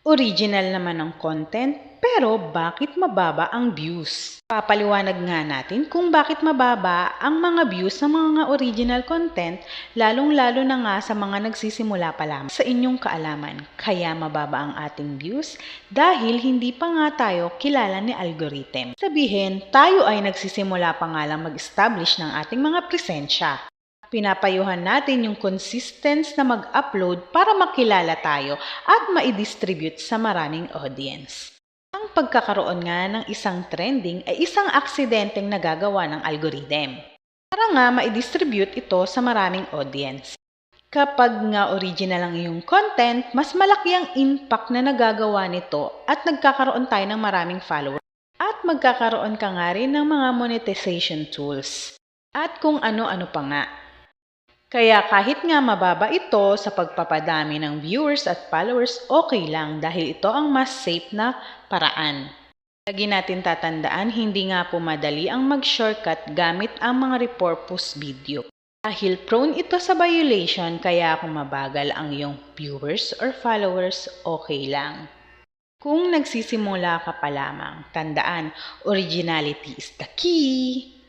Original naman ang content, pero bakit mababa ang views? Papaliwanag nga natin kung bakit mababa ang mga views ng mga original content, lalong-lalo na nga sa mga nagsisimula pa lamang sa inyong kaalaman. Kaya mababa ang ating views dahil hindi pa nga tayo kilala ni algorithm. Sabihin, tayo ay nagsisimula pa nga lang mag-establish ng ating mga presensya. Pinapayuhan natin yung consistence na mag-upload para makilala tayo at ma-distribute sa maraming audience. Ang pagkakaroon nga ng isang trending ay isang aksidenteng nagagawa ng algorithm para nga ma-distribute ito sa maraming audience. Kapag nga original ang iyong content, mas malaki ang impact na nagagawa nito at nagkakaroon tayo ng maraming followers. At magkakaroon ka nga rin ng mga monetization tools. At kung ano-ano pa nga. Kaya kahit nga mababa ito sa pagpapadami ng viewers at followers, okay lang dahil ito ang mas safe na paraan. Lagi natin tatandaan, hindi nga po madali ang mag-shortcut gamit ang mga repurpose video. Dahil prone ito sa violation, kaya kung mabagal ang iyong viewers or followers, okay lang. Kung nagsisimula ka pa lamang, tandaan, originality is the key!